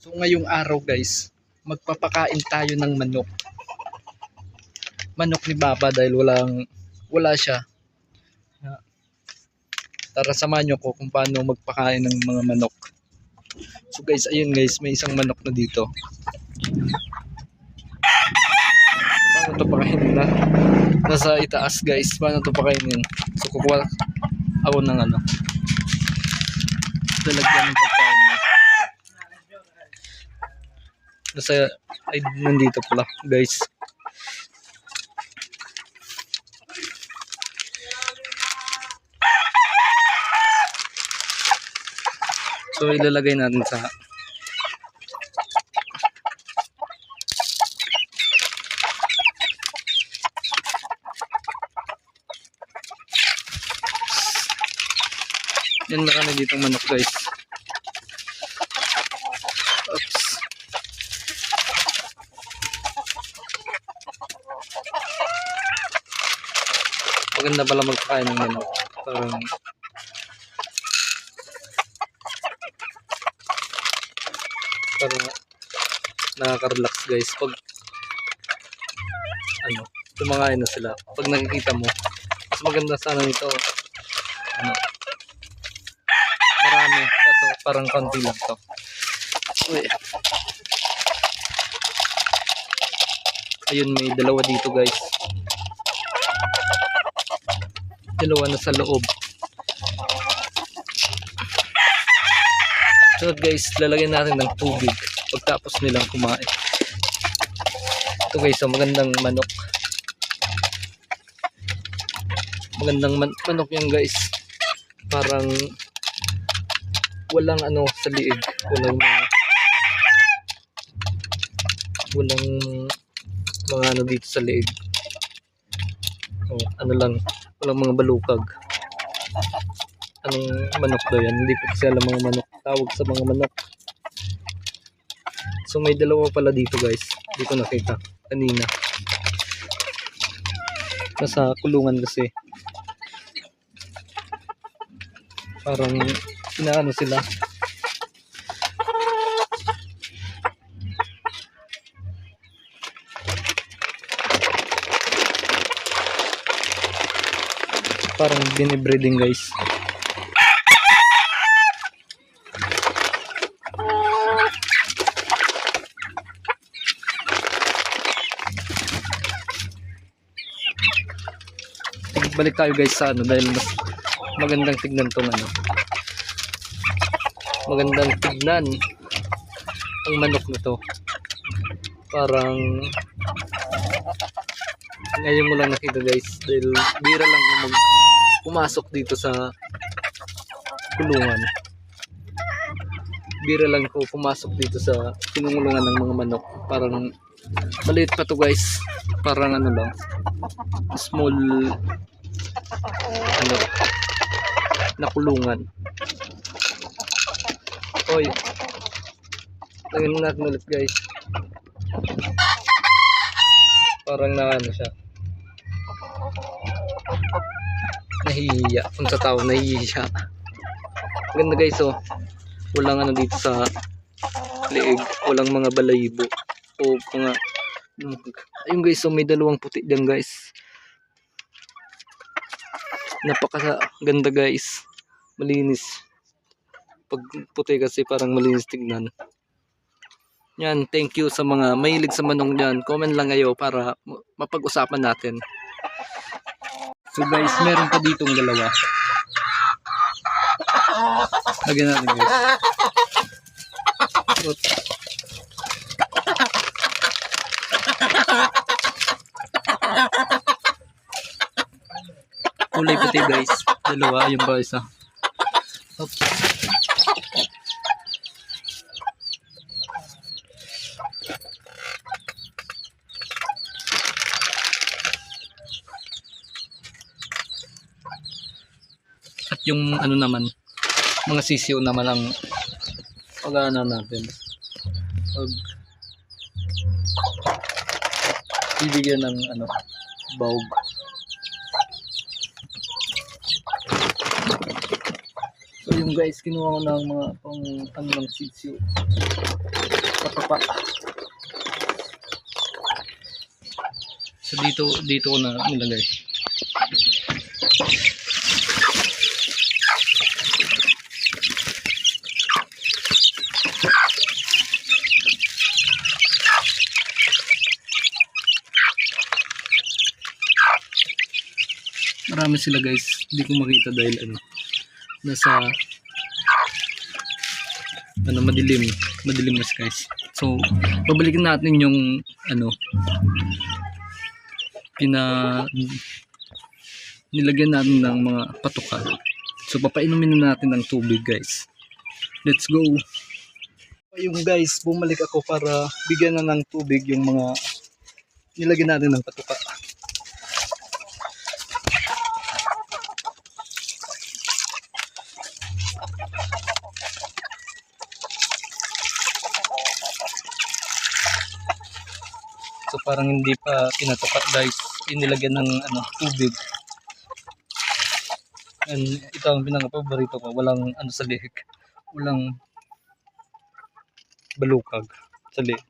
So ngayong araw guys, magpapakain tayo ng manok. Manok ni Baba dahil walang wala siya. Ya. Tara samahan niyo ko kung paano magpakain ng mga manok. So guys, ayun guys, may isang manok na dito. Paano to pakainin na? Nasa itaas guys, paano to pakainin? So kukuha ako ng ano. Lalagyan ng pagkain Nasa, ay, nandito pala, guys. So, ilalagay natin sa Yan marami ditong manok guys. Maganda pala magpakain ng manok. Parang parang nakaka-relax guys pag ano, kumakain na sila. Pag nakikita mo, mas maganda sana nito. Ano, marami. Kaso parang konti lang to. Uy. Ayun, may dalawa dito guys. Dalawa na sa loob. So guys, lalagyan natin ng tubig pagtapos nilang kumain. Ito guys, so magandang manok. Magandang man manok yan guys. Parang walang ano sa liig. Walang mga walang mga ano dito sa liig. Oh, ano lang, walang mga balukag. Anong manok daw yan? Hindi ko kasi alam mga manok. Tawag sa mga manok. So may dalawa pala dito guys. Hindi ko nakita kanina. Nasa kulungan kasi. Parang inaano sila. Parang binibreeding guys. balik tayo guys sa ano dahil mas magandang tignan tong ano magandang tignan ang manok na to parang ngayon mo lang nakita guys dahil bira lang kung mag pumasok dito sa kulungan. Bira lang ko pumasok dito sa pinungulungan ng mga manok. Parang maliit pa to guys. Parang ano lang. Small ano na kulungan. Oy. Lagyan natin ulit guys. Parang na ano siya nahihiya. Kung sa tao nahihiya. Ganda guys oh. Walang ano dito sa liig walang mga balayibo o mga ayun guys so may dalawang puti dyan guys. Napaka ganda guys. Malinis. Pag puti kasi parang malinis tignan. Yan thank you sa mga mahilig sa manong dyan. Comment lang kayo para ma- mapag-usapan natin so guys meron pa ditong dalawa lagyan natin guys Fruit. kulay puti guys dalawa yung ba isa Oops. At yung ano naman mga sisiyo naman ang pag-ano natin pag bibigyan ng ano baog So yung guys, kinuha ko ng mga pang ano ng sisiyo. patuka. So dito dito ko na nilagay. Marami sila guys. Hindi ko makita dahil ano nasa ano madilim. Madilim na guys. So babalikin natin yung ano pina nilagyan natin ng mga patuka so papainumin na natin ng tubig guys. Let's go! Yung guys bumalik ako para bigyan na ng tubig yung mga nilagyan natin ng patuka parang hindi pa pinatuka guys. Inilagyan ng ano, tubig. And ito ang pinaka-paborito ko. Walang ano sa lihik. Walang balukag sa lihik.